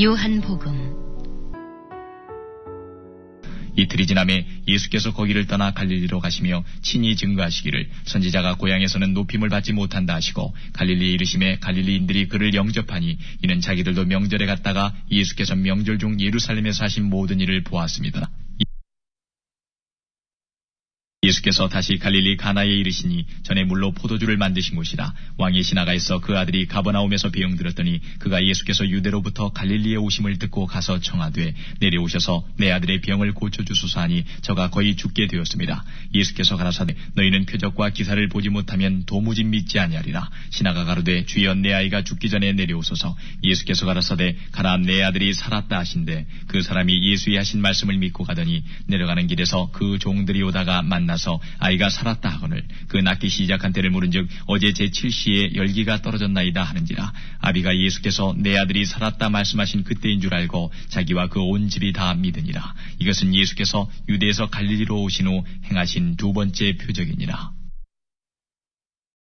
요한복음 이틀이 지남에 예수께서 거기를 떠나 갈릴리로 가시며 친히 증거하시기를 선지자가 고향에서는 높임을 받지 못한다 하시고 갈릴리에 이르심에 갈릴리인들이 그를 영접하니 이는 자기들도 명절에 갔다가 예수께서 명절 중 예루살렘에서 하신 모든 일을 보았습니다. 예수께서 다시 갈릴리 가나에 이르시니 전에 물로 포도주를 만드신 곳이라 시나가 있어 그 아들이 가버나움에서 배영 들었더니 그가 예수께서 유대로부터 갈릴리에 오심을 듣고 가서 청하되 내려오셔서 내 아들의 병을 고쳐주소서 하니 저가 거의 죽게 되었습니다. 예수께서 가라사대 너희는 표적과 기사를 보지 못하면 도무지 믿지 아니하리라 시나가 가로되 주여 내 아이가 죽기 전에 내려오소서 예수께서 가라사대 가라 내 아들이 살았다 하신대 그 사람이 예수의 하신 말씀을 믿고 가더니 내려가는 길에서 그 종들이 오다가 만 나서 아이가 살았다 하거늘 그 낳기 시작한 때를 물은즉 어제 제 7시에 열기가 떨어졌나이다 하는지라 아비가 예수께서 내 아들이 살았다 말씀하신 그때인 줄 알고 자기와 그 온 집이 다 믿으니라. 이것은 예수께서 유대에서 갈릴리로 오신 후 행하신 두 번째 표적이니라